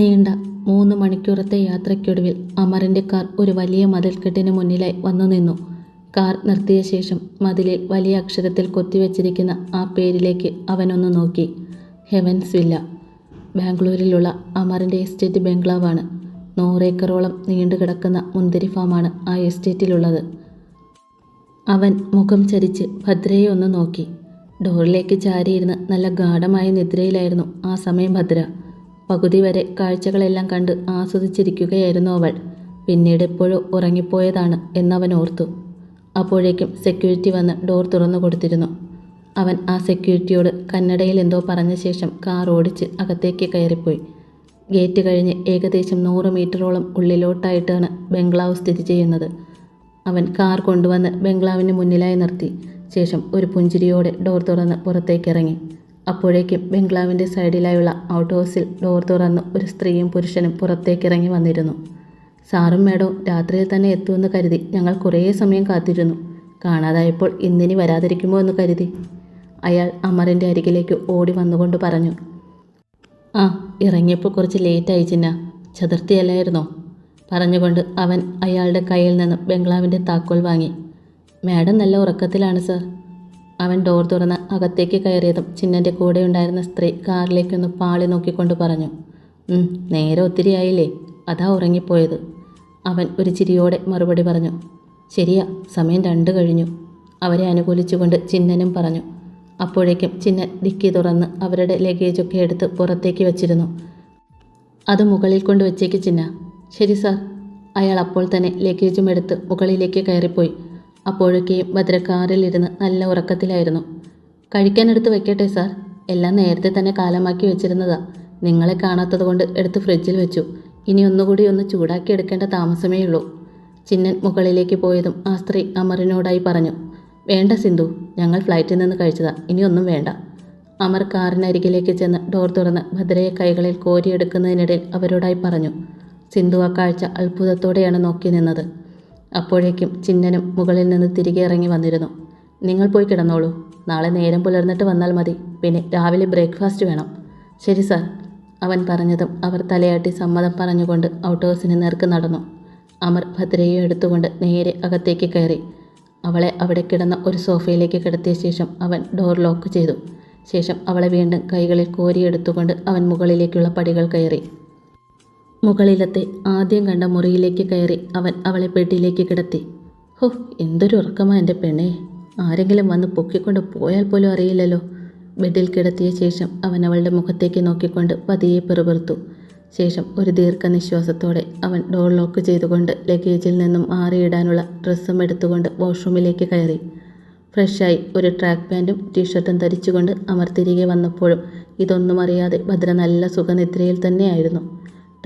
നീണ്ട മൂന്ന് മണിക്കൂറത്തെ യാത്രയ്ക്കൊടുവിൽ അമറിന്റെ കാർ ഒരു വലിയ മതിൽക്കെട്ടിന് മുന്നിലായി വന്നു നിന്നു. കാർ നിർത്തിയ ശേഷം മതിലിൽ വലിയ അക്ഷരത്തിൽ കൊത്തിവെച്ചിരിക്കുന്ന ആ പേരിലേക്ക് അവനൊന്ന് നോക്കി. Heavens villa. ബാംഗ്ലൂരിലുള്ള അമറിന്റെ എസ്റ്റേറ്റ് ബംഗ്ലാവാണ്. നൂറേക്കറോളം നീണ്ടു കിടക്കുന്ന മുന്തിരി ഫാമാണ് ആ എസ്റ്റേറ്റിലുള്ളത്. അവൻ മുഖം ചരിച്ച് ഭദ്രയെ ഒന്ന് നോക്കി. ഡോറിലേക്ക് ചാരിയിരുന്ന് നല്ല ഗാഠമായ നിദ്രയിലായിരുന്നു ആ സമയം ഭദ്ര. പകുതി വരെ കാഴ്ചകളെല്ലാം കണ്ട് ആസ്വദിച്ചിരിക്കുകയായിരുന്നു അവൾ. പിന്നീട് എപ്പോഴോ ഉറങ്ങിപ്പോയതാണ് എന്നവൻ ഓർത്തു. അപ്പോഴേക്കും സെക്യൂരിറ്റി വന്ന് ഡോർ തുറന്നു കൊടുത്തിരുന്നു. അവൻ ആ സെക്യൂരിറ്റിയോട് കന്നഡയിൽ എന്തോ പറഞ്ഞ ശേഷം കാർ ഓടിച്ച് അകത്തേക്ക് കയറിപ്പോയി. ഗേറ്റ് കഴിഞ്ഞ് ഏകദേശം നൂറ് മീറ്ററോളം ഉള്ളിലോട്ടായിട്ടാണ് ബംഗ്ലാവ് സ്ഥിതി ചെയ്യുന്നത്. അവൻ കാർ കൊണ്ടുവന്ന് ബംഗ്ലാവിന് മുന്നിലായി നിർത്തി. ശേഷം ഒരു പുഞ്ചിരിയോടെ ഡോർ തുറന്ന് പുറത്തേക്കിറങ്ങി അപ്പോഴേക്കും ബംഗ്ലാവിന്റെ സൈഡിലായുള്ള ഔട്ട് ഹൗസിൽ ഡോർ തുറന്ന് ഒരു സ്ത്രീയും പുരുഷനും പുറത്തേക്ക് ഇറങ്ങി വന്നിരുന്നു. സാറും മേഡവും രാത്രിയിൽ തന്നെ എത്തുമെന്ന് കരുതി ഞങ്ങൾ കുറേ സമയം കാത്തിരുന്നു. കാണാതായപ്പോൾ ഇന്നിനി വരാതിരിക്കുമോ എന്ന് കരുതി. അയാൾ അമറിന്റെ അരികിലേക്ക് ഓടി വന്നുകൊണ്ട് പറഞ്ഞു ആ ഇറങ്ങിയപ്പോൾ കുറച്ച് ലേറ്റായി ചിന്ന. ചതുർത്ഥിയല്ലായിരുന്നോ? പറഞ്ഞുകൊണ്ട് അവൻ അയാളുടെ കയ്യിൽ നിന്ന് ബംഗ്ലാവിന്റെ താക്കോൽ വാങ്ങി. മാഡം നല്ല ഉറക്കത്തിലാണ് സർ. അവൻ ഡോർ തുറന്ന് അകത്തേക്ക് കയറിയതും ചിന്നന്റെ കൂടെ ഉണ്ടായിരുന്ന സ്ത്രീ കാറിലേക്കൊന്ന് പാളി നോക്കിക്കൊണ്ട് പറഞ്ഞു നേരെ ഒത്തിരി ആയില്ലേ അതാ ഉറങ്ങിപ്പോയത്. അവൻ ഒരു ചിരിയോടെ മറുപടി പറഞ്ഞു ശരിയാ സമയം രണ്ട് കഴിഞ്ഞു. അവരെ അനുകൂലിച്ചുകൊണ്ട് ചിന്നനും പറഞ്ഞു. അപ്പോഴേക്കും ചിന്നൻ ഡിക്കി തുറന്ന് അവരുടെ ലഗേജൊക്കെ എടുത്ത് പുറത്തേക്ക് വെച്ചിരുന്നു. അത് മുകളിൽ കൊണ്ട് വെച്ചേക്ക് ചിന്ന. ശരി സാർ. അയാൾ അപ്പോൾ തന്നെ ലഗേജും എടുത്ത് മുകളിലേക്ക് കയറിപ്പോയി. അപ്പോഴൊക്കെയും ഭദ്ര കാറിലിരുന്ന് നല്ല ഉറക്കത്തിലായിരുന്നു. കഴിക്കാനെടുത്ത് വെക്കട്ടെ സാർ. എല്ലാം നേരത്തെ തന്നെ കാലമാക്കി വെച്ചിരുന്നതാ. നിങ്ങളെ കാണാത്തത് കൊണ്ട് എടുത്ത് ഫ്രിഡ്ജിൽ വെച്ചു. ഇനി ഒന്നുകൂടി ഒന്ന് ചൂടാക്കി എടുക്കേണ്ട താമസമേ ഉള്ളൂ. ചിന്നൻ മുകളിലേക്ക് പോയതും ആ സ്ത്രീ അമറിനോടായി പറഞ്ഞു വേണ്ട സിന്ധു. ഞങ്ങൾ ഫ്ലൈറ്റിൽ നിന്ന് കഴിച്ചതാ. ഇനിയൊന്നും വേണ്ട. അമർ കാറിനരികിലേക്ക് ചെന്ന് ഡോർ തുറന്ന് ഭദ്രയെ കൈകളിൽ കോരിയെടുക്കുന്നതിനിടയിൽ അവരോടായി പറഞ്ഞു സിന്ധു ആ കാഴ്ച അത്ഭുതത്തോടെയാണ് നോക്കി നിന്നത്. അപ്പോഴേക്കും ചിന്നനും മുകളിൽ നിന്ന് തിരികെ ഇറങ്ങി വന്നിരുന്നു. നിങ്ങൾ പോയി കിടന്നോളൂ. നാളെ നേരം പുലർന്നിട്ട് വന്നാൽ മതി. പിന്നെ രാവിലെ ബ്രേക്ക്ഫാസ്റ്റ് വേണം. ശരി സാർ. അവൻ പറഞ്ഞതും അവർ തലയാട്ടി സമ്മതം പറഞ്ഞുകൊണ്ട് ഔട്ട് നേർക്ക് നടന്നു. അമർ ഭദ്രയെ എടുത്തുകൊണ്ട് നേരെ അകത്തേക്ക് കയറി. അവളെ അവിടെ കിടന്ന ഒരു സോഫയിലേക്ക് കിടത്തിയ ശേഷം അവൻ ഡോർ ലോക്ക് ചെയ്തു. ശേഷം അവളെ വീണ്ടും കൈകളിൽ കോരിയെടുത്തുകൊണ്ട് അവൻ മുകളിലേക്കുള്ള പടികൾ കയറി. മുകളിലത്തെ ആദ്യം കണ്ട മുറിയിലേക്ക് കയറി അവൻ അവളെ ബെഡിലേക്ക് കിടത്തി. ഹോ എന്തൊരു ഉറക്കമാ എന്റെ പെണ്ണെ. ആരെങ്കിലും വന്ന് പൊക്കിക്കൊണ്ട് പോയാൽ പോലും അറിയില്ലല്ലോ. ബെഡിൽ കിടത്തിയ ശേഷം അവൻ അവളുടെ മുഖത്തേക്ക് നോക്കിക്കൊണ്ട് പതിയെ പെറുപെറുത്തു. ശേഷം ഒരു ദീർഘനിശ്വാസത്തോടെ അവൻ ഡോർ ലോക്ക് ചെയ്തുകൊണ്ട് ലഗേജിൽ നിന്നും മാറിയിടാനുള്ള ഡ്രസ്സും എടുത്തുകൊണ്ട് വാഷ്റൂമിലേക്ക് കയറി. ഫ്രഷായി ഒരു ട്രാക്ക് പാന്റും ടീഷർട്ടും ധരിച്ചുകൊണ്ട് അമർ തിരികെ വന്നപ്പോഴും ഇതൊന്നും അറിയാതെ ഭദ്ര നല്ല സുഖനിദ്രയിൽ തന്നെയായിരുന്നു.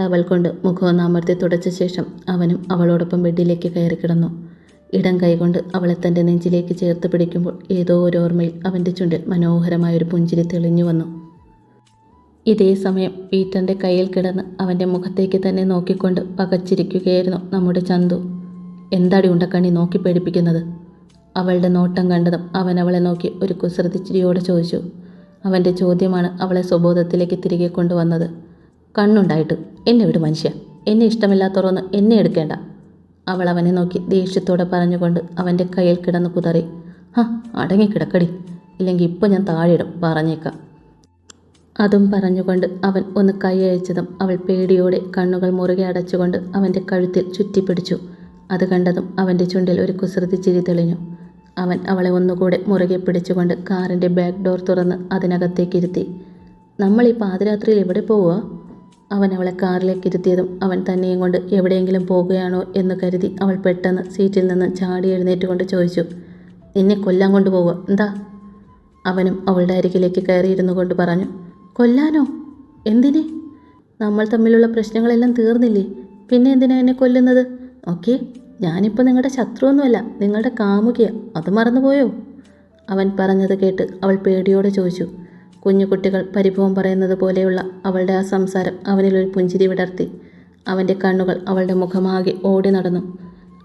ടവൽ കൊണ്ട് മുഖം അമർത്തി തുടച്ച ശേഷം അവനും അവളോടൊപ്പം ബെഡിലേക്ക് കയറി കിടന്നു. ഇടം കൈകൊണ്ട് അവളെ തന്റെ നെഞ്ചിലേക്ക് ചേർത്ത് പിടിക്കുമ്പോൾ ഏതോ ഒരു ഓർമ്മയിൽ അവന്റെ ചുണ്ടിൽ മനോഹരമായൊരു പുഞ്ചിരി തെളിഞ്ഞു വന്നു. ഇതേ സമയം പീറ്ററിന്റെ കയ്യിൽ കിടന്ന് അവന്റെ മുഖത്തേക്ക് തന്നെ നോക്കിക്കൊണ്ട് പകച്ചിരിക്കുകയായിരുന്നു നമ്മുടെ ചന്തു. എന്താടി ഉണ്ടക്കണ്ണി നോക്കി പേടിപ്പിക്കുന്നത്? അവളുടെ നോട്ടം കണ്ടതും അവൻ അവളെ നോക്കി ഒരു കുസൃതിച്ചിരിയോടെ ചോദിച്ചു. അവന്റെ ചോദ്യമാണ് അവളെ സ്വബോധത്തിലേക്ക് തിരികെ കൊണ്ടുവന്നത്. കണ്ണുണ്ടായിട്ട് എന്നെ വിട് മനുഷ്യ എന്നെ ഇഷ്ടമില്ലാത്തവരൊന്ന് എന്നെ എടുക്കേണ്ട. അവൾ അവനെ നോക്കി ദേഷ്യത്തോടെ പറഞ്ഞുകൊണ്ട് അവന്റെ കയ്യിൽ കിടന്ന് കുതറി ഹ അടങ്ങിക്കിടക്കടി ഇല്ലെങ്കിൽ ഇപ്പോൾ ഞാൻ താഴെയിടും പറഞ്ഞേക്കാം. അതും പറഞ്ഞുകൊണ്ട് അവൻ ഒന്ന് കൈയഴിച്ചതും അവൾ പേടിയോടെ കണ്ണുകൾ മുറുകെ അടച്ചുകൊണ്ട് അവന്റെ കഴുത്തിൽ ചുറ്റിപ്പിടിച്ചു. അത് കണ്ടതും അവന്റെ ചുണ്ടിൽ ഒരു കുസൃതി ചിരി തെളിഞ്ഞു. അവൻ അവളെ ഒന്നുകൂടെ മുറുകെ പിടിച്ചുകൊണ്ട് കാറിന്റെ ബാക്ക് ഡോർ തുറന്ന് അതിനകത്തേക്ക് ഇരുത്തി നമ്മൾ ഈ പാതിരാത്രിയിൽ എവിടെ പോവുക? അവൻ അവളെ കാറിലേക്ക് ഇരുത്തിയതും അവൻ തന്നെയും കൊണ്ട് എവിടെയെങ്കിലും പോകുകയാണോ എന്ന് കരുതി അവൾ പെട്ടെന്ന് സീറ്റിൽ നിന്ന് ചാടി എഴുന്നേറ്റ് കൊണ്ട് ചോദിച്ചു നിന്നെ കൊല്ലാൻ കൊണ്ടുപോവുക എന്താ? അവനും അവളുടെ അരികിലേക്ക് കയറിയിരുന്നു കൊണ്ട് പറഞ്ഞു കൊല്ലാനോ? എന്തിനെ? നമ്മൾ തമ്മിലുള്ള പ്രശ്നങ്ങളെല്ലാം തീർന്നില്ലേ? പിന്നെ എന്തിനാ എന്നെ കൊല്ലുന്നത്? ഓക്കെ ഞാനിപ്പോൾ നിങ്ങളുടെ ശത്രുവൊന്നുമല്ല നിങ്ങളുടെ കാമുകിയ അത് മറന്നുപോയോ? അവൻ പറഞ്ഞത് കേട്ട് അവൾ പേടിയോടെ ചോദിച്ചു കുഞ്ഞു കുട്ടികൾ പരിഭവം പറയുന്നത് പോലെയുള്ള അവളുടെ ആ സംസാരം അവനിലൊരു പുഞ്ചിരി വിടർത്തി. അവന്റെ കണ്ണുകൾ അവളുടെ മുഖമാകെ ഓടി നടന്നു.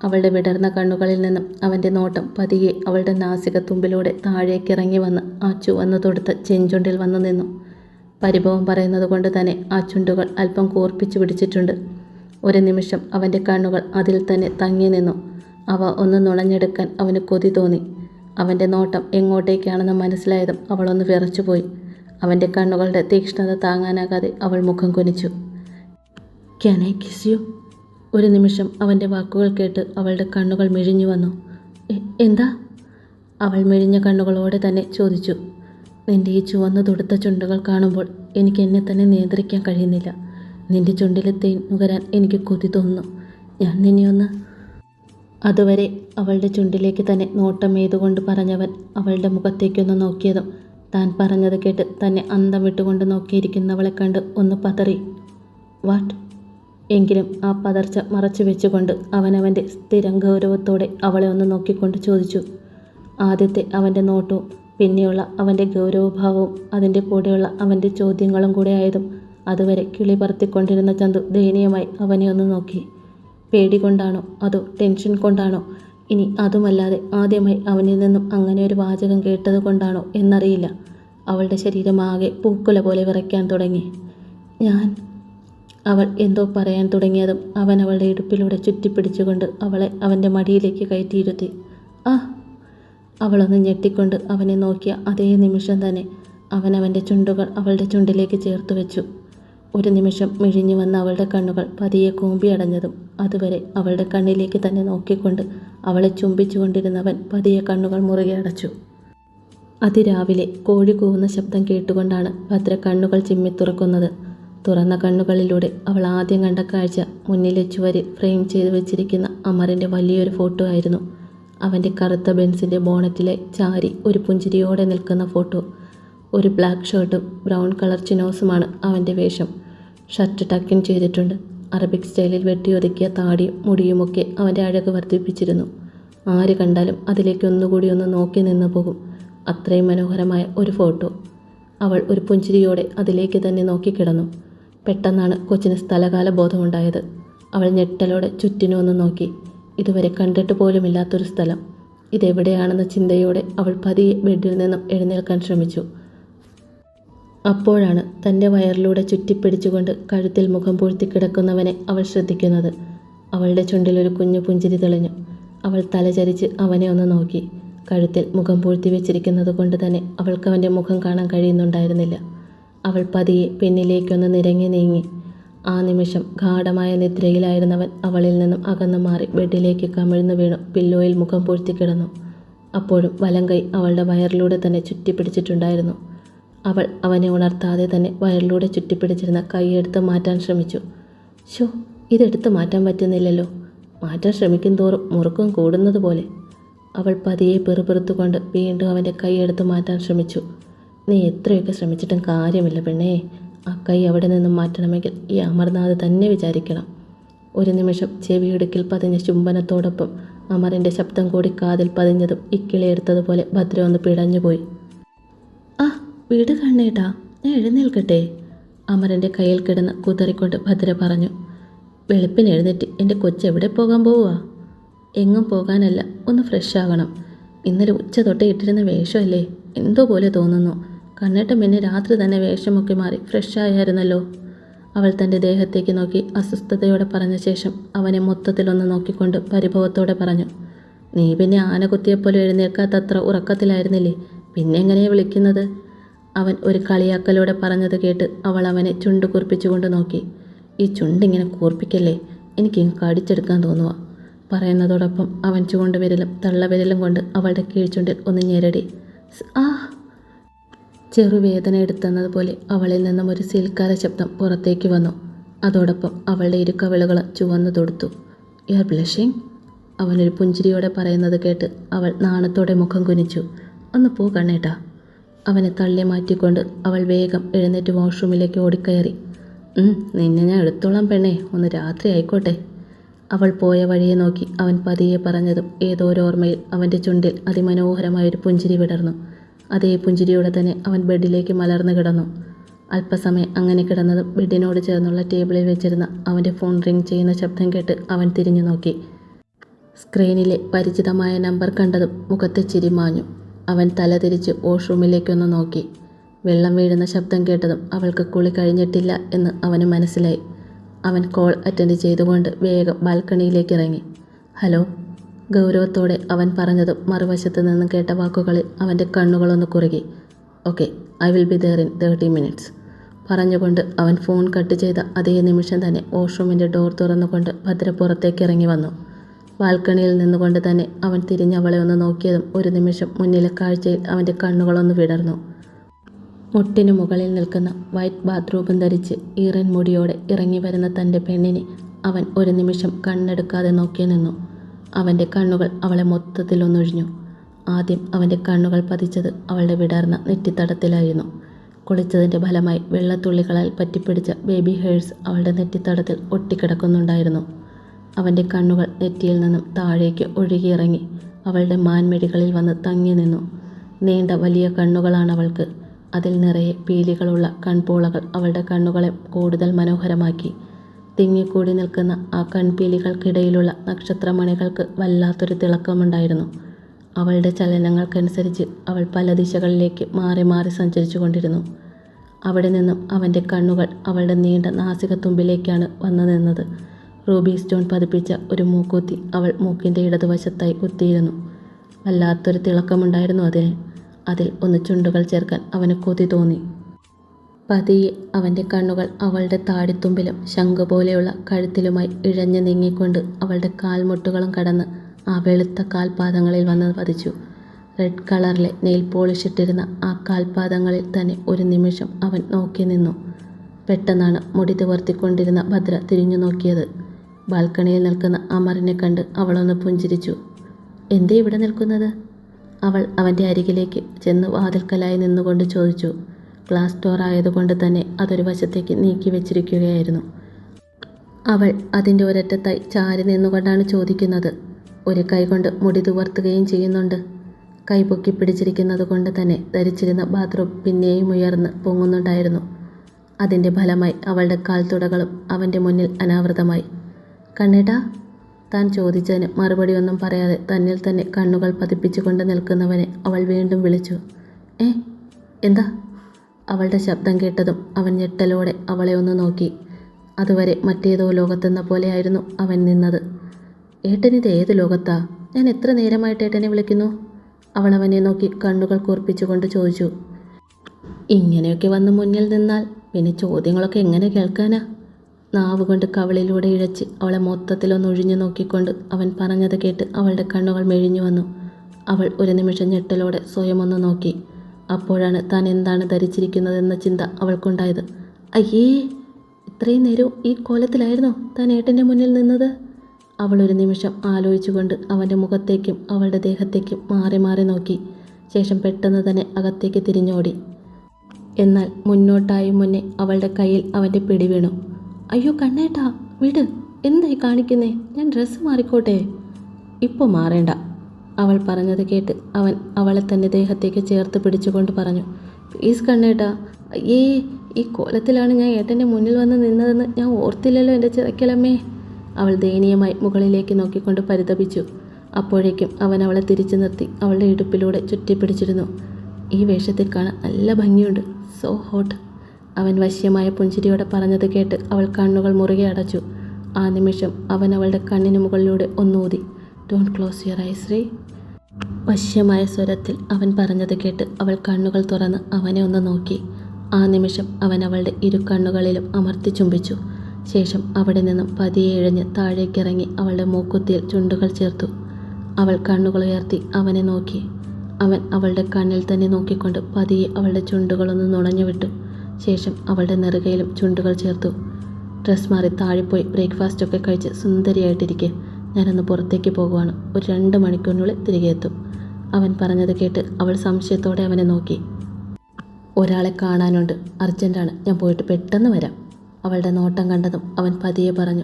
അവളുടെ വിടർന്ന കണ്ണുകളിൽ നിന്നും അവന്റെ നോട്ടം പതിയെ അവളുടെ നാസിക തുമ്പിലൂടെ താഴേക്കിറങ്ങി വന്ന് ആ ചുവന്നു തൊടുത്ത ചെഞ്ചുണ്ടിൽ വന്നു നിന്നു. പരിഭവം പറയുന്നത് കൊണ്ട് തന്നെ ആ ചുണ്ടുകൾ അല്പം കൂർപ്പിച്ചു പിടിച്ചിട്ടുണ്ട്. ഒരു നിമിഷം അവന്റെ കണ്ണുകൾ അതിൽ തന്നെ തങ്ങി നിന്നു. അവ ഒന്ന് നുണഞ്ഞെടുക്കാൻ അവന് കൊതി തോന്നി. അവന്റെ നോട്ടം എങ്ങോട്ടേക്കാണെന്ന് മനസ്സിലായതും അവളൊന്ന് വിറച്ചുപോയി. അവന്റെ കണ്ണുകളുടെ തീക്ഷ്ണത താങ്ങാനാകാതെ അവൾ മുഖം കൊനിച്ചു. ക്യാൻ ഐ കിസ് യു ഒരു നിമിഷം അവന്റെ വാക്കുകൾ കേട്ട് അവളുടെ കണ്ണുകൾ മിഴിഞ്ഞു വന്നു. എന്താ? അവൾ മിഴിഞ്ഞ കണ്ണുകളോടെ തന്നെ ചോദിച്ചു. നിന്റെ ഈ ചുവന്ന തുടുത്ത ചുണ്ടുകൾ കാണുമ്പോൾ എനിക്ക് എന്നെ തന്നെ നിയന്ത്രിക്കാൻ കഴിയുന്നില്ല. നിന്റെ ചുണ്ടിലെ തേൻ നുകരാൻ എനിക്ക് കൊതി തോന്നുന്നു. ഞാൻ നിന്നെയൊന്ന് അതുവരെ അവളുടെ ചുണ്ടിലേക്ക് തന്നെ നോട്ടം ഏതുകൊണ്ട് പറഞ്ഞവൻ അവളുടെ മുഖത്തേക്കൊന്ന് നോക്കിയതും താൻ പറഞ്ഞത് കേട്ട് തന്നെ അന്തം വിട്ടുകൊണ്ട് നോക്കിയിരിക്കുന്നവളെ കണ്ട് ഒന്ന് പതറി. വാട്ട്? എങ്കിലും ആ പതർച്ച മറച്ചു വെച്ചുകൊണ്ട് അവനവന്റെ സ്ഥിരം ഗൗരവത്തോടെ അവളെ ഒന്ന് നോക്കിക്കൊണ്ട് ചോദിച്ചു. ആദ്യത്തെ അവന്റെ നോട്ടവും പിന്നെയുള്ള അവന്റെ ഗൗരവഭാവവും അതിന്റെ കൂടെയുള്ള അവന്റെ ചോദ്യങ്ങളും കൂടെ ആയതും അതുവരെ കിളി പറത്തിക്കൊണ്ടിരുന്ന ചന്തു ദയനീയമായി അവനെ ഒന്ന് നോക്കി. പേടി കൊണ്ടാണോ? അതോ ടെൻഷൻ കൊണ്ടാണോ? ഇനി അതുമല്ലാതെ ആദ്യമായി അവനിൽ നിന്നും അങ്ങനെ ഒരു വാചകം കേട്ടത് കൊണ്ടാണോ എന്നറിയില്ല. അവളുടെ ശരീരമാകെ പൂക്കുല പോലെ വിറയ്ക്കാൻ തുടങ്ങി. ഞാൻ അവൾ എന്തോ പറയാൻ തുടങ്ങിയതും അവൻ അവളുടെ ഇടുപ്പിലൂടെ ചുറ്റിപ്പിടിച്ചുകൊണ്ട് അവളെ അവന്റെ മടിയിലേക്ക് കയറ്റിയിരുത്തി. ആ അവളൊന്ന് ഞെട്ടിക്കൊണ്ട് അവനെ നോക്കിയ അതേ നിമിഷം തന്നെ അവൻ അവന്റെ ചുണ്ടുകൾ അവളുടെ ചുണ്ടിലേക്ക് ചേർത്ത് വെച്ചു. ഒരു നിമിഷം മിഴിഞ്ഞു വന്ന അവളുടെ കണ്ണുകൾ പതിയെ കൂമ്പിയടഞ്ഞതും അതുവരെ അവളുടെ കണ്ണിലേക്ക് തന്നെ നോക്കിക്കൊണ്ട് അവളെ ചുംബിച്ചുകൊണ്ടിരുന്നവൻ പതിയെ കണ്ണുകൾ മുറുകെ അടച്ചു. അതിരാവിലെ കോഴി കൂവുന്ന ശബ്ദം കേട്ടുകൊണ്ടാണ് ഭദ്ര കണ്ണുകൾ ചിമ്മി തുറക്കുന്നത്. തുറന്ന കണ്ണുകളിലൂടെ അവൾ ആദ്യം കണ്ട കാഴ്ച മുന്നിലെ ചുവരിൽ ഫ്രെയിം ചെയ്ത് വെച്ചിരിക്കുന്ന അമറിന്റെ വലിയൊരു ഫോട്ടോ ആയിരുന്നു. അവന്റെ കറുത്ത ബെൻസിന്റെ ബോണറ്റിലെ ചാരി ഒരു പുഞ്ചിരിയോടെ നിൽക്കുന്ന ഫോട്ടോ. ഒരു ബ്ലാക്ക് ഷർട്ടും ബ്രൗൺ കളർ ചിനോസുമാണ് അവന്റെ വേഷം. ഷർട്ട് ടക്കിൻ ചെയ്തിട്ടുണ്ട്. അറബിക് സ്റ്റൈലിൽ വെട്ടിയൊതുക്കിയ താടിയും മുടിയുമൊക്കെ അവന്റെ അഴക് വർദ്ധിപ്പിച്ചിരുന്നു. ആര് കണ്ടാലും അതിലേക്ക് ഒന്നുകൂടി ഒന്ന് നോക്കി നിന്ന് പോകും. അത്രയും മനോഹരമായ ഒരു ഫോട്ടോ. അവൾ ഒരു പുഞ്ചിരിയോടെ അതിലേക്ക് തന്നെ നോക്കിക്കിടന്നു പെട്ടെന്നാണ് കൊച്ചിന് സ്ഥലകാല ബോധമുണ്ടായത്. അവൾ ഞെട്ടലോടെ ചുറ്റിനൊന്ന് നോക്കി. ഇതുവരെ കണ്ടിട്ട് പോലുമില്ലാത്തൊരു സ്ഥലം. ഇതെവിടെയാണെന്ന ചിന്തയോടെ അവൾ പതിയെ ബെഡിൽ നിന്നും എഴുന്നേൽക്കാൻ ശ്രമിച്ചു. അപ്പോഴാണ് തന്റെ വയറിലൂടെ ചുറ്റിപ്പിടിച്ചുകൊണ്ട് കഴുത്തിൽ മുഖം പൂഴ്ത്തി കിടക്കുന്നവനെ അവൾ ശ്രദ്ധിക്കുന്നത്. അവളുടെ ചുണ്ടിലൊരു കുഞ്ഞു പുഞ്ചിരി തെളിഞ്ഞു. അവൾ തലചരിച്ച് അവനെ ഒന്ന് നോക്കി. കഴുത്തിൽ മുഖം പൂഴ്ത്തി വെച്ചിരിക്കുന്നത് കൊണ്ട് തന്നെ അവൾക്ക് അവന്റെ മുഖം കാണാൻ കഴിയുന്നുണ്ടായിരുന്നില്ല. അവൾ പതിയെ പിന്നിലേക്കൊന്ന് നിരങ്ങി നീങ്ങി. ആ നിമിഷം ഗാഠമായ നിദ്രയിലായിരുന്നവൻ അവളിൽ നിന്നും അകന്നു മാറി ബെഡിലേക്ക് കമിഴ്ന്നു വീണു പില്ലോയിൽ മുഖം പൂഴ്ത്തി കിടന്നു. അപ്പോഴും വലം കൈ അവളുടെ വയറിലൂടെ തന്നെ ചുറ്റിപ്പിടിച്ചിട്ടുണ്ടായിരുന്നു. അവൾ അവനെ ഉണർത്താതെ തന്നെ വയറിലൂടെ ചുറ്റിപ്പിടിച്ചിരുന്ന കൈയെടുത്ത് മാറ്റാൻ ശ്രമിച്ചു. ഷോ ഇതെടുത്ത് മാറ്റാൻ പറ്റുന്നില്ലല്ലോ. മാറ്റാൻ ശ്രമിക്കും തോറും മുറുക്കം കൂടുന്നത് പോലെ. അവൾ പതിയെ പെറുപെറുത്തുകൊണ്ട് വീണ്ടും അവന്റെ കൈയെടുത്ത് മാറ്റാൻ ശ്രമിച്ചു. നീ എത്രയൊക്കെ ശ്രമിച്ചിട്ടും കാര്യമില്ല പെണ്ണേ. ആ കൈ അവിടെ നിന്നും മാറ്റണമെങ്കിൽ ഈ അമർനാഥ് തന്നെ വിചാരിക്കണം. ഒരു നിമിഷം ചെവിയിടുക്കിൽ പതിഞ്ഞ ചുംബനത്തോടൊപ്പം അമറിന്റെ ശബ്ദം കൂടി കാതിൽ പതിഞ്ഞതും ഇക്കിളിയെടുത്തതുപോലെ ഭദ്ര ഒന്ന് പിടഞ്ഞുപോയി. ആ വീട് കണ്ണേട്ടാ ഞാൻ എഴുന്നേൽക്കട്ടെ. അമരന്റെ കയ്യിൽ കിടന്ന് കുതറിക്കൊണ്ട് ഭദ്ര പറഞ്ഞു വെളുപ്പിന് എഴുന്നേറ്റ് എന്റെ കൊച്ചെവിടെ പോകാൻ പോവുക എങ്ങും പോകാനല്ല ഒന്ന് ഫ്രഷ് ആകണം ഇന്നലെ ഉച്ച തൊട്ട് ഇട്ടിരുന്ന വേഷമല്ലേ? എന്തോ പോലെ തോന്നുന്നു. കണ്ണേട്ടൻ പിന്നെ രാത്രി തന്നെ വേഷമൊക്കെ മാറി ഫ്രഷ് ആയായിരുന്നല്ലോ. അവൾ തന്റെ ദേഹത്തേക്ക് നോക്കി അസ്വസ്ഥതയോടെ പറഞ്ഞ ശേഷം അവനെ മൊത്തത്തിലൊന്ന് നോക്കിക്കൊണ്ട് പരിഭവത്തോടെ പറഞ്ഞു നീ പിന്നെ ആന കുത്തിയെപ്പോലെ എഴുന്നേൽക്കാത്തത്ര ഉറക്കത്തിലായിരുന്നില്ലേ? പിന്നെ എങ്ങനെയാണ് വിളിക്കുന്നത്? അവൻ ഒരു കളിയാക്കലോടെ പറഞ്ഞത് കേട്ട് അവൾ അവനെ ചുണ്ട് കുറിപ്പിച്ചുകൊണ്ട് നോക്കി. ഈ ചുണ്ടിങ്ങനെ കൂർപ്പിക്കല്ലേ? എനിക്കിങ്ങ് കടിച്ചെടുക്കാൻ തോന്നുക പറയുന്നതോടൊപ്പം അവൻ ചൂണ്ട് ചൂണ്ടുവിരലും തള്ളവിരലും കൊണ്ട് അവളുടെ കീഴ്ചുണ്ടിൽ ഒന്ന് ഞെരടി. ആ. ചെറുവേദന എടുത്തെന്നതുപോലെ അവളിൽ നിന്നും ഒരു സീൽക്കാര ശബ്ദം പുറത്തേക്ക് വന്നു. അതോടൊപ്പം അവളുടെ ഇരുക്കവിളുകൾ ചുവന്നു തൊടുത്തു. യു ആർ ബ്ലഷിങ് അവനൊരു പുഞ്ചിരിയോടെ പറയുന്നത് കേട്ട് അവൾ നാണത്തോടെ മുഖം കുനിച്ചു. ഒന്ന് പോ കണ്ണേട്ടാ. അവനെ തള്ളി മാറ്റിക്കൊണ്ട് അവൾ വേഗം എഴുന്നേറ്റ് വാഷ്റൂമിലേക്ക് ഓടിക്കയറി. "ഉം, നിന്നെ ഞാൻ എടുത്തോളാം പെണ്ണേ ഒന്ന് രാത്രി ആയിക്കോട്ടെ. അവൾ പോയ വഴിയെ നോക്കി അവൻ പതിയെ പറഞ്ഞതും ഏതോ അവന്റെ ചുണ്ടിൽ അതിമനോഹരമായൊരു പുഞ്ചിരി വിടർന്നു. അതേ പുഞ്ചിരിയോടെ തന്നെ അവൻ ബെഡിലേക്ക് മലർന്നു കിടന്നു. അല്പസമയം അങ്ങനെ കിടന്നതും ബെഡിനോട് ചേർന്നുള്ള ടേബിളിൽ വെച്ചിരുന്ന അവന്റെ ഫോൺ റിംഗ് ചെയ്യുന്ന ശബ്ദം കേട്ട് അവൻ തിരിഞ്ഞു നോക്കി. സ്ക്രീനിലെ പരിചിതമായ നമ്പർ കണ്ടതും മുഖത്തെ ചിരി മാഞ്ഞു. അവൻ തല തിരിച്ച് വാഷ്റൂമിലേക്കൊന്ന് നോക്കി. വെള്ളം വീഴുന്ന ശബ്ദം കേട്ടതും അവൾക്ക് കുളി കഴിഞ്ഞിട്ടില്ല എന്ന് അവന് മനസ്സിലായി. അവൻ കോൾ അറ്റൻഡ് ചെയ്തുകൊണ്ട് വേഗം ബാൽക്കണിയിലേക്ക് ഇറങ്ങി. ഹലോ ഗൗരവത്തോടെ അവൻ പറഞ്ഞതും മറുവശത്ത് നിന്ന് കേട്ട വാക്കുകളിൽ അവന്റെ കണ്ണുകളൊന്ന് കുറുകി. Okay I will be there in thirty minutes പറഞ്ഞുകൊണ്ട് അവൻ ഫോൺ കട്ട് ചെയ്ത അതേ നിമിഷം തന്നെ വാഷ്റൂമിന്റെ ഡോർ തുറന്നുകൊണ്ട് ഭദ്ര പുറത്തേക്ക് ഇറങ്ങി വന്നു. ബാൽക്കണിയിൽ നിന്നുകൊണ്ട് തന്നെ അവൻ തിരിഞ്ഞ് അവളെ ഒന്ന് നോക്കിയതും ഒരു നിമിഷം മുന്നിലെ കാഴ്ചയിൽ അവന്റെ കണ്ണുകളൊന്ന് വിടർന്നു. മുട്ടിനു മുകളിൽ നിൽക്കുന്ന വൈറ്റ് ബാത്റൂമും ധരിച്ച് ഈറൻ മുടിയോടെ ഇറങ്ങി വരുന്ന തന്റെ പെണ്ണിനെ അവൻ ഒരു നിമിഷം കണ്ണെടുക്കാതെ നോക്കി നിന്നു. അവന്റെ കണ്ണുകൾ അവളെ മൊത്തത്തിലൊന്നൊഴിഞ്ഞു ആദ്യം അവന്റെ കണ്ണുകൾ പതിച്ചത് അവളുടെ വിടർന്ന നെറ്റിത്തടത്തിലായിരുന്നു. കുളിച്ചതിന്റെ ഫലമായി വെള്ളത്തുള്ളികളാൽ പറ്റിപ്പിടിച്ച ബേബി ഹെയർസ് അവളുടെ നെറ്റിത്തടത്തിൽ ഒട്ടിക്കിടക്കുന്നുണ്ടായിരുന്നു. അവന്റെ കണ്ണുകൾ നെറ്റിയിൽ നിന്നും താഴേക്ക് ഒഴുകിയിറങ്ങി അവളുടെ മാൻമിഴികളിൽ വന്ന് തങ്ങി നിന്നു. നീണ്ട വലിയ കണ്ണുകളാണ് അവൾക്ക്. അതിൽ നിറയെ പീലികളുള്ള കൺപോളകൾ അവളുടെ കണ്ണുകളെ കൂടുതൽ മനോഹരമാക്കി. തിങ്ങിക്കൂടി നിൽക്കുന്ന ആ കൺപീലികൾക്കിടയിലുള്ള നക്ഷത്രമണികൾക്ക് വല്ലാത്തൊരു തിളക്കമുണ്ടായിരുന്നു. അവളുടെ ചലനങ്ങൾക്കനുസരിച്ച് അവൾ പല ദിശകളിലേക്ക് മാറി മാറി സഞ്ചരിച്ചു കൊണ്ടിരുന്നു അവിടെ നിന്നും അവന്റെ കണ്ണുകൾ അവളുടെ നീണ്ട നാസികത്തുമ്പിലേക്കാണ് വന്നു നിന്നത്. റൂബി സ്റ്റോൺ പതിപ്പിച്ച ഒരു മൂക്കുത്തി അവൾ മൂക്കിന്റെ ഇടതുവശത്തായി കുത്തിയിരുന്നു. വല്ലാത്തൊരു തിളക്കമുണ്ടായിരുന്നു അതിന്. അതിൽ ഒന്ന് ചുണ്ടുകൾ ചേർക്കാൻ അവന് കൊതി തോന്നി. പതിയെ അവന്റെ കണ്ണുകൾ അവളുടെ താടിത്തുമ്പിലും ശംഖു പോലെയുള്ള കഴുത്തിലുമായി ഇഴഞ്ഞു നീങ്ങിക്കൊണ്ട് അവളുടെ കാൽമുട്ടുകളും കടന്ന് ആ വെളുത്ത കാൽപാദങ്ങളിൽ വന്ന് പതിച്ചു. റെഡ് കളറിലെ നെയിൽ പോളിഷ് ഇട്ടിരുന്ന ആ കാൽപാദങ്ങളിൽ തന്നെ ഒരു നിമിഷം അവൻ നോക്കി നിന്നു. പെട്ടെന്നാണ് മുടി തുവർത്തിക്കൊണ്ടിരുന്ന ഭദ്ര തിരിഞ്ഞു നോക്കിയത്. ബാൽക്കണിയിൽ നിൽക്കുന്ന അമറിനെ കണ്ട് അവളൊന്ന് പുഞ്ചിരിച്ചു. എന്തേ ഇവിടെ നിൽക്കുന്നത്? അവൾ അവന്റെ അരികിലേക്ക് ചെന്ന് വാതിൽക്കലായി നിന്നുകൊണ്ട് ചോദിച്ചു. ഗ്ലാസ് ഡോർ ആയതുകൊണ്ട് തന്നെ അതൊരു വശത്തേക്ക് നീക്കി വെച്ചിരിക്കുകയായിരുന്നു. അവൾ അതിന്റെ ഒരറ്റത്തായി ചാരി നിന്നുകൊണ്ടാണ് ചോദിക്കുന്നത്. ഒരു കൈ കൊണ്ട് മുടി തുവർത്തുകയും ചെയ്യുന്നുണ്ട്. കൈ പൊക്കി പിടിച്ചിരിക്കുന്നത് കൊണ്ട് തന്നെ ധരിച്ചിരുന്ന ബാത്റൂം പിന്നെയും ഉയർന്ന് പൊങ്ങുന്നുണ്ടായിരുന്നു. അതിന്റെ ഫലമായി അവളുടെ കാൽത്തുടകളും അവന്റെ മുന്നിൽ അനാവൃതമായി. കണ്ണേട്ടാ താൻ ചോദിച്ചതിന് മറുപടി ഒന്നും പറയാതെ തന്നിൽ തന്നെ കണ്ണുകൾ പതിപ്പിച്ചുകൊണ്ട് നിൽക്കുന്നവനെ അവൾ വീണ്ടും വിളിച്ചു. ഏ എന്താ? അവളുടെ ശബ്ദം കേട്ടതും അവൻ ഞെട്ടലോടെ അവളെ ഒന്ന് നോക്കി. അതുവരെ മറ്റേതോ ലോകത്തെന്ന പോലെയായിരുന്നു അവൻ നിന്നത്. ഏട്ടനിത് ഏത് ലോകത്താ? ഞാൻ എത്ര നേരമായിട്ട് ഏട്ടനെ വിളിക്കുന്നു? അവൾ അവനെ നോക്കി കണ്ണുകൾ കൂർപ്പിച്ചുകൊണ്ട് ചോദിച്ചു. ഇങ്ങനെയൊക്കെ വന്ന് മുന്നിൽ നിന്നാൽ പിന്നെ ചോദ്യങ്ങളൊക്കെ എങ്ങനെ കേൾക്കാനാ? നാവ് കൊണ്ട് കവളിലൂടെ ഇഴച്ച് അവളെ മൊത്തത്തിലൊന്ന് ഒഴിഞ്ഞു നോക്കിക്കൊണ്ട് അവൻ പറഞ്ഞത് കേട്ട് അവളുടെ കണ്ണുകൾ മെഴിഞ്ഞു വന്നു. അവൾ ഒരു നിമിഷം ഞെട്ടലോടെ സ്വയം ഒന്ന് നോക്കി. അപ്പോഴാണ് താൻ എന്താണ് ധരിച്ചിരിക്കുന്നതെന്ന ചിന്ത അവൾക്കുണ്ടായത്. അയ്യേ ഇത്രയും നേരവും ഈ കോലത്തിലായിരുന്നോ താൻ ഏട്ടന്റെ മുന്നിൽ നിന്നത്? അവൾ ഒരു നിമിഷം ആലോചിച്ചുകൊണ്ട് അവന്റെ മുഖത്തേക്കും അവളുടെ ദേഹത്തേക്കും മാറി മാറി നോക്കി. ശേഷം പെട്ടെന്ന് തന്നെ അകത്തേക്ക് തിരിഞ്ഞോടി. എന്നാൽ മുന്നോട്ടായും മുന്നേ അവളുടെ കയ്യിൽ അവന്റെ പിടി വീണു. അയ്യോ കണ്ണേട്ടാ വിട്. എന്തായി കാണിക്കുന്നേ? ഞാൻ ഡ്രസ്സ് മാറിക്കോട്ടെ. ഇപ്പോൾ മാറേണ്ട. അവൾ പറഞ്ഞത് കേട്ട് അവൻ അവളെ തന്നെ ദേഹത്തേക്ക് ചേർത്ത് പിടിച്ചുകൊണ്ട് പറഞ്ഞു. പ്ലീസ് കണ്ണേട്ടാ അയ്യേ ഈ കോലത്തിലാണ് ഞാൻ ഏട്ടന്റെ മുന്നിൽ വന്ന് നിന്നതെന്ന് ഞാൻ ഓർത്തില്ലല്ലോ എന്റെ ചിറക്കലമ്മേ. അവൾ ദയനീയമായി മുകളിലേക്ക് നോക്കിക്കൊണ്ട് പരിതപിച്ചു. അപ്പോഴേക്കും അവൻ അവളെ തിരിച്ചു നിർത്തി അവളുടെ ഇടുപ്പിലൂടെ ചുറ്റിപ്പിടിച്ചിരുന്നു. ഈ വേഷത്തിൽ കാണാൻ നല്ല ഭംഗിയുണ്ട്. സോ ഹോട്ട് അവൻ വശ്യമായ പുഞ്ചിരിയോടെ പറഞ്ഞത് കേട്ട് അവൾ കണ്ണുകൾ മുറുകെ അടച്ചു. ആ നിമിഷം അവൻ അവളുടെ കണ്ണിന് മുകളിലൂടെ ഒന്നൂതി. Don't close your eye Sree വശ്യമായ സ്വരത്തിൽ അവൻ പറഞ്ഞത് കേട്ട് അവൾ കണ്ണുകൾ തുറന്ന് അവനെ ഒന്ന് നോക്കി. ആ നിമിഷം അവൻ അവളുടെ ഇരു കണ്ണുകളിലും അമർത്തി ചുംബിച്ചു. ശേഷം അവിടെ നിന്നും പതിയെ ഇഴഞ്ഞ് താഴേക്കിറങ്ങി അവളുടെ മൂക്കുത്തിയിൽ ചുണ്ടുകൾ ചേർത്തു. അവൾ കണ്ണുകൾ ഉയർത്തി അവനെ നോക്കി. അവൻ അവളുടെ കണ്ണിൽ തന്നെ നോക്കിക്കൊണ്ട് പതിയെ അവളുടെ ചുണ്ടുകളൊന്ന് നുണഞ്ഞു വിട്ടു ശേഷം അവളുടെ നെറുകയിലും ചുണ്ടുകൾ ചേർത്തു. ഡ്രസ് മാറി താഴെപ്പോയി ബ്രേക്ക്ഫാസ്റ്റൊക്കെ കഴിച്ച് സുന്ദരിയായിട്ടിരിക്കെ. ഞാനൊന്ന് പുറത്തേക്ക് പോകുവാണ്. ഒരു രണ്ട് മണിക്കൂറിനുള്ളിൽ തിരികെ എത്തും. അവൻ പറഞ്ഞത് കേട്ട് അവൾ സംശയത്തോടെ അവനെ നോക്കി. ഒരാളെ കാണാനുണ്ട്. അർജന്റാണ് ഞാൻ പോയിട്ട് പെട്ടെന്ന് വരാം. അവളുടെ നോട്ടം കണ്ടതും അവൻ പതിയെ പറഞ്ഞു.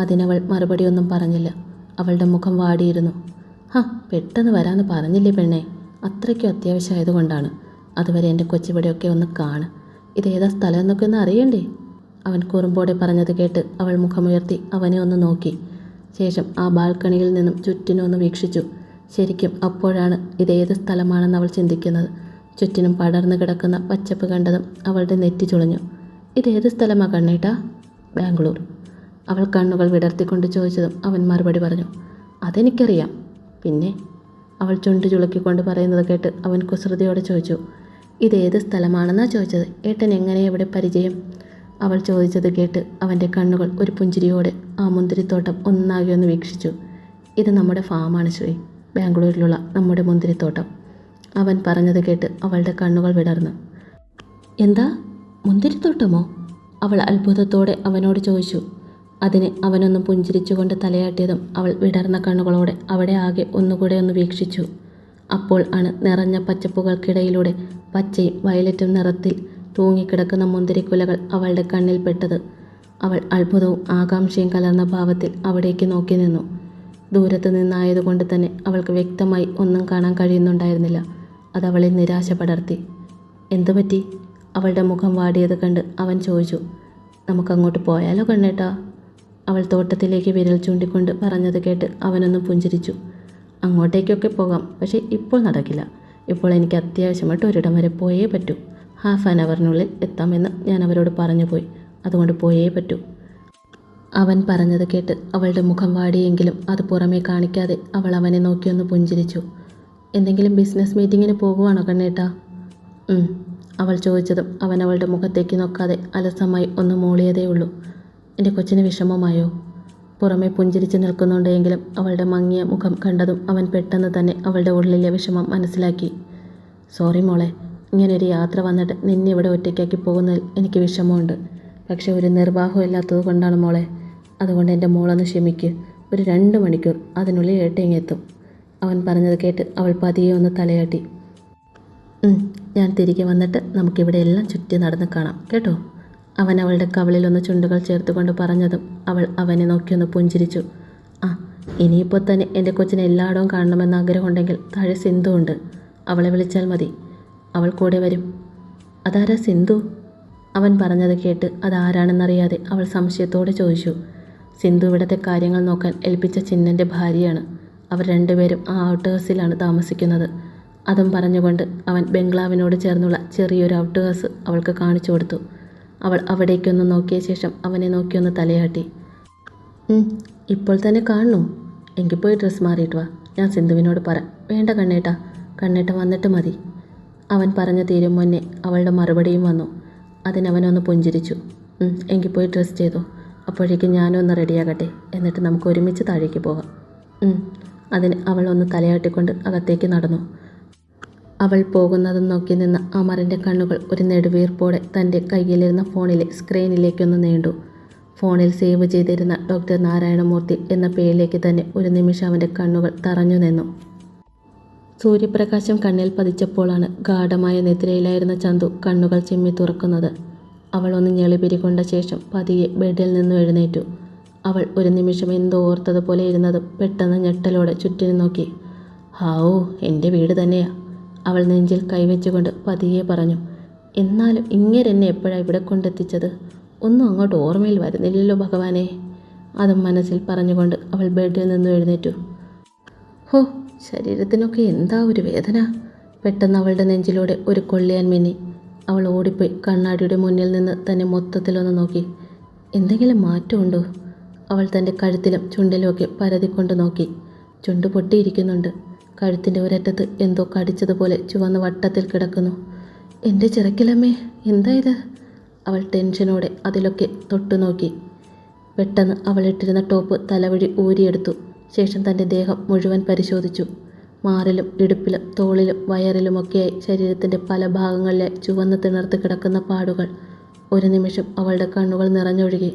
അതിനവൾ മറുപടിയൊന്നും പറഞ്ഞില്ല. അവളുടെ മുഖം വാടിയിരുന്നു. ഹാ പെട്ടെന്ന് വരാമെന്ന് പറഞ്ഞില്ലേ പെണ്ണേ. അത്രയ്ക്കും അത്യാവശ്യമായതുകൊണ്ടാണ്. അതുവരെ എന്റെ കൊച്ചിവിടെയൊക്കെ ഒന്ന് കാണ്. ഇതേതാ സ്ഥലം എന്നൊക്കെ ഒന്ന് അറിയണ്ടേ? അവൻ കുറുമ്പോടെ പറഞ്ഞത് കേട്ട് അവൾ മുഖമുയർത്തി അവനെ ഒന്ന് നോക്കി. ശേഷം ആ ബാൽക്കണിയിൽ നിന്നും ചുറ്റിനൊന്ന് വീക്ഷിച്ചു. ശരിക്കും അപ്പോഴാണ് ഇതേത് സ്ഥലമാണെന്ന് അവൾ ചിന്തിക്കുന്നത്. ചുറ്റിനും പടർന്നു കിടക്കുന്ന പച്ചപ്പ് കണ്ടതും അവളുടെ നെറ്റി ചുളഞ്ഞു. ഇതേത് സ്ഥലമാ കണ്ണേട്ടാ? ബാംഗ്ലൂർ. അവൾ കണ്ണുകൾ വിടർത്തിക്കൊണ്ട് ചോദിച്ചതും അവൻ മറുപടി പറഞ്ഞു അതെനിക്കറിയാം. പിന്നെ? അവൾ ചുണ്ടു ചുളുക്കിക്കൊണ്ട് പറയുന്നത് കേട്ട് അവൻ കുസൃതിയോടെ ചോദിച്ചു ഇതേത് സ്ഥലമാണെന്നാണ് ചോദിച്ചത്. ഏട്ടൻ എങ്ങനെ ഇവിടെ പരിചയം? അവൾ ചോദിച്ചത് കേട്ട് അവന്റെ കണ്ണുകൾ ഒരു പുഞ്ചിരിയോടെ ആ മുന്തിരിത്തോട്ടം ഒന്നാകെ ഒന്ന് വീക്ഷിച്ചു. ഇത് നമ്മുടെ ഫാമാണ് ശ്രീ. ബാംഗ്ലൂരിലുള്ള നമ്മുടെ മുന്തിരിത്തോട്ടം. അവൻ പറഞ്ഞത് കേട്ട് അവളുടെ കണ്ണുകൾ വിടർന്നു. എന്താ? മുന്തിരിത്തോട്ടമോ? അവൾ അത്ഭുതത്തോടെ അവനോട് ചോദിച്ചു. അതിന് അവനൊന്ന് പുഞ്ചിരിച്ചുകൊണ്ട് തലയാട്ടിയതും അവൾ വിടർന്ന കണ്ണുകളോടെ അവിടെ ആകെ ഒന്നുകൂടെ ഒന്ന് വീക്ഷിച്ചു. അപ്പോൾ ആണ് നിറഞ്ഞ പച്ചപ്പുകൾക്കിടയിലൂടെ പച്ചയും വയലറ്റും നിറത്തിൽ തൂങ്ങിക്കിടക്കുന്ന മുന്തിരിക്കുലകൾ അവളുടെ കണ്ണിൽപ്പെട്ടത് അവൾ അത്ഭുതവും ആകാംക്ഷയും കലർന്ന ഭാവത്തിൽ അവിടേക്ക് നോക്കി നിന്നു. ദൂരത്ത് നിന്നായതുകൊണ്ട് തന്നെ അവൾക്ക് വ്യക്തമായി ഒന്നും കാണാൻ കഴിയുന്നുണ്ടായിരുന്നില്ല. അതവളെ നിരാശ പടർത്തി എന്തു പറ്റി? അവളുടെ മുഖം വാടിയത് കണ്ട് അവൻ ചോദിച്ചു. നമുക്കങ്ങോട്ട് പോയാലോ കണ്ണേട്ടാ? അവൾ തോട്ടത്തിലേക്ക് വിരൽ ചൂണ്ടിക്കൊണ്ട് പറഞ്ഞത് കേട്ട് അവനൊന്ന് പുഞ്ചിരിച്ചു. അങ്ങോട്ടേക്കൊക്കെ പോകാം. പക്ഷേ ഇപ്പോൾ നടക്കില്ല. ഇപ്പോൾ എനിക്ക് അത്യാവശ്യമായിട്ട് ഒരിടം വരെ പോയേ പറ്റൂ. ഹാഫ് ആൻ അവറിനുള്ളിൽ എത്താമെന്ന് ഞാൻ അവരോട് പറഞ്ഞു പോയി അതുകൊണ്ട് പോയേ പറ്റൂ. അവൻ പറഞ്ഞത് കേട്ട് അവളുടെ മുഖം വാടിയെങ്കിലും അത് പുറമേ കാണിക്കാതെ അവൾ അവനെ നോക്കിയൊന്ന് പുഞ്ചിരിച്ചു. എന്തെങ്കിലും ബിസിനസ് മീറ്റിങ്ങിന് പോകുവാണോ കണ്ണേട്ടാ? അവൾ ചോദിച്ചതും അവൻ അവളുടെ മുഖത്തേക്ക് നോക്കാതെ അലസമായി ഒന്ന് മൂളിയതേ ഉള്ളൂ. എന്റെ കൊച്ചിന് വിഷമമായോ? പുറമെ പുഞ്ചിരിച്ച് നിൽക്കുന്നുണ്ടെങ്കിലും അവളുടെ മങ്ങിയ മുഖം കണ്ടതും അവൻ പെട്ടെന്ന് തന്നെ അവളുടെ ഉള്ളിലെ വിഷമം മനസ്സിലാക്കി. സോറി മോളെ ഇങ്ങനൊരു യാത്ര വന്നിട്ട് നിന്നെ ഇവിടെ ഒറ്റയ്ക്കാക്കി പോകുന്നതിൽ എനിക്ക് വിഷമമുണ്ട്. പക്ഷെ ഒരു നിർവാഹം ഇല്ലാത്തത് കൊണ്ടാണ് മോളെ. അതുകൊണ്ട് എന്റെ മോളൊന്ന് ക്ഷമിക്ക്. ഒരു രണ്ട് മണിക്കൂർ അതിനുള്ളിൽ ഏട്ടയിങ്ങെത്തും അവൻ പറഞ്ഞത് കേട്ട് അവൾ പതിയെ ഒന്ന് തലയാട്ടി. ഞാൻ തിരികെ വന്നിട്ട് നമുക്കിവിടെ എല്ലാം ചുറ്റി നടന്ന് കാണാം. കേട്ടോ? അവൻ അവളുടെ കവളിലൊന്ന് ചുണ്ടുകൾ ചേർത്തുകൊണ്ട് പറഞ്ഞതും അവൾ അവനെ നോക്കിയൊന്ന് പുഞ്ചിരിച്ചു. ആ ഇനിയിപ്പോൾ തന്നെ എന്റെ കൊച്ചിനെ എല്ലായിടവും കാണണമെന്ന് ആഗ്രഹമുണ്ടെങ്കിൽ താഴെ സിന്ധു ഉണ്ട്. അവളെ വിളിച്ചാൽ മതി. അവൾ കൂടെ വരും. അതാരാ സിന്ധു? അവൻ പറഞ്ഞത് കേട്ട് അതാരാണെന്നറിയാതെ അവൾ സംശയത്തോടെ ചോദിച്ചു. സിന്ധു ഇവിടുത്തെ കാര്യങ്ങൾ നോക്കാൻ ഏൽപ്പിച്ച ചിന്നന്റെ ഭാര്യയാണ്. അവർ രണ്ടുപേരും ആ ഔട്ട് ഹൗസിലാണ് താമസിക്കുന്നത്. അതും പറഞ്ഞുകൊണ്ട് അവൻ ബംഗ്ലാവിനോട് ചേർന്നുള്ള ചെറിയൊരു ഔട്ട് ഹൗസ് അവൾക്ക് കാണിച്ചു കൊടുത്തു. അവൾ അവിടേക്കൊന്ന് നോക്കിയ ശേഷം അവനെ നോക്കിയൊന്ന് തലയാട്ടി. "ഉം, ഇപ്പോൾ തന്നെ കാണണോ എങ്കിൽ പോയി ഡ്രസ്സ് മാറിയിട്ട് വാ. ഞാൻ സിന്ധുവിനോട് പറ. വേണ്ട കണ്ണേട്ട. കണ്ണേട്ട വന്നിട്ട് മതി. അവൻ പറഞ്ഞു തീരും മുന്നേ അവളുടെ മറുപടിയും വന്നു. അതിനവനൊന്ന് പുഞ്ചിരിച്ചു. "ഉം, എങ്കിൽ പോയി ഡ്രസ്സ് ചെയ്തു. അപ്പോഴേക്കും ഞാനൊന്ന് റെഡിയാകട്ടെ. എന്നിട്ട് നമുക്ക് ഒരുമിച്ച് താഴേക്ക് പോകാം. അതിന് അവൾ ഒന്ന് തലയാട്ടിക്കൊണ്ട് അകത്തേക്ക് നടന്നു. അവൾ പോകുന്നതും നോക്കി നിന്ന അമറിന്റെ കണ്ണുകൾ ഒരു നെടുവീർപ്പോടെ തന്റെ കയ്യിലിരുന്ന ഫോണിലെ സ്ക്രീനിലേക്കൊന്ന് നീണ്ടു. ഫോണിൽ സേവ് ചെയ്തിരുന്ന ഡോക്ടർ നാരായണമൂർത്തി എന്ന പേരിലേക്ക് തന്നെ ഒരു നിമിഷം അവന്റെ കണ്ണുകൾ തറഞ്ഞു നിന്നു. സൂര്യപ്രകാശം കണ്ണിൽ പതിച്ചപ്പോഴാണ് ഗാഠമായ നിദ്രയിലായിരുന്ന ചന്തു കണ്ണുകൾ ചിമ്മി തുറക്കുന്നത്. അവൾ ഒന്ന് ഞെളിപിരികൊണ്ട ശേഷം പതിയെ ബെഡിൽ നിന്നും എഴുന്നേറ്റു. അവൾ ഒരു നിമിഷം എന്തോ ഓർത്തതുപോലെ ഇരുന്നതും പെട്ടെന്ന് ഞെട്ടലോടെ ചുറ്റിനു നോക്കി. ഹാവൂ എന്റെ വീട് തന്നെയാ. അവൾ നെഞ്ചിൽ കൈവച്ചുകൊണ്ട് പതിയെ പറഞ്ഞു എന്നാലും ഇങ്ങരെന്നെ എപ്പോഴാണ് ഇവിടെ കൊണ്ടെത്തിച്ചത്? ഒന്നും അങ്ങോട്ട് ഓർമ്മയിൽ വരുന്നില്ലല്ലോ ഭഗവാനെ. അതും മനസ്സിൽ പറഞ്ഞുകൊണ്ട് അവൾ ബെഡിൽ നിന്നും എഴുന്നേറ്റു. ഹോ ശരീരത്തിനൊക്കെ എന്താ ഒരു വേദന? പെട്ടെന്ന് അവളുടെ നെഞ്ചിലൂടെ ഒരു കൊള്ളിയാൻ മിന്നി. അവൾ ഓടിപ്പോയി കണ്ണാടിയുടെ മുന്നിൽ നിന്ന് തന്നെ മൊത്തത്തിലൊന്ന് നോക്കി. എന്തെങ്കിലും മാറ്റമുണ്ടോ? അവൾ തന്റെ കഴുത്തിലും ചുണ്ടിലുമൊക്കെ പരതിക്കൊണ്ട് നോക്കി. ചുണ്ട് പൊട്ടിയിരിക്കുന്നുണ്ട്. കഴുത്തിന്റെ ഒരറ്റത്ത് എന്തോ കടിച്ചതുപോലെ ചുവന്ന വട്ടത്തിൽ കിടക്കുന്നു. എന്റെ ചിറക്കിലമ്മേ എന്താ ഇത്? അവൾ ടെൻഷനോടെ അതിലൊക്കെ തൊട്ടു നോക്കി. പെട്ടെന്ന് അവൾ ഇട്ടിരുന്ന ടോപ്പ് തലവഴി ഊരിയെടുത്തു. ശേഷം തന്റെ ദേഹം മുഴുവൻ പരിശോധിച്ചു. മാറിലും ഇടുപ്പിലും തോളിലും വയറിലുമൊക്കെയായി ശരീരത്തിന്റെ പല ഭാഗങ്ങളിലെ ചുവന്ന് തിണർത്ത് കിടക്കുന്ന പാടുകൾ. ഒരു നിമിഷം അവളുടെ കണ്ണുകൾ നിറഞ്ഞൊഴുകി.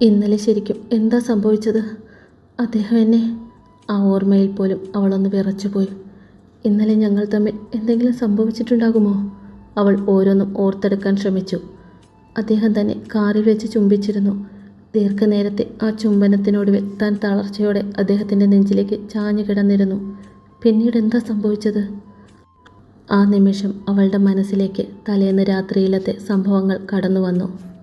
ഇന്നലെ ശരിക്കും എന്താ സംഭവിച്ചത്? അദ്ദേഹം എന്നെ ആ ഓർമ്മയിൽ പോലും അവളൊന്ന് വിറച്ചുപോയി. ഇന്നലെ ഞങ്ങൾ തമ്മിൽ എന്തെങ്കിലും സംഭവിച്ചിട്ടുണ്ടാകുമോ? അവൾ ഓരോന്നും ഓർത്തെടുക്കാൻ ശ്രമിച്ചു. അദ്ദേഹം തന്നെ കാറിൽ വെച്ച് ചുംബിച്ചിരുന്നു. ദീർഘനേരത്തെ ആ ചുംബനത്തിനൊടുവിൽ താൻ തളർച്ചയോടെ അദ്ദേഹത്തിന്റെ നെഞ്ചിലേക്ക് ചാഞ്ഞു കിടന്നിരുന്നു. പിന്നീട് എന്താ സംഭവിച്ചത്? ആ നിമിഷം അവളുടെ മനസ്സിലേക്ക് തലേന്ന് രാത്രിയിലത്തെ സംഭവങ്ങൾ കടന്നു വന്നു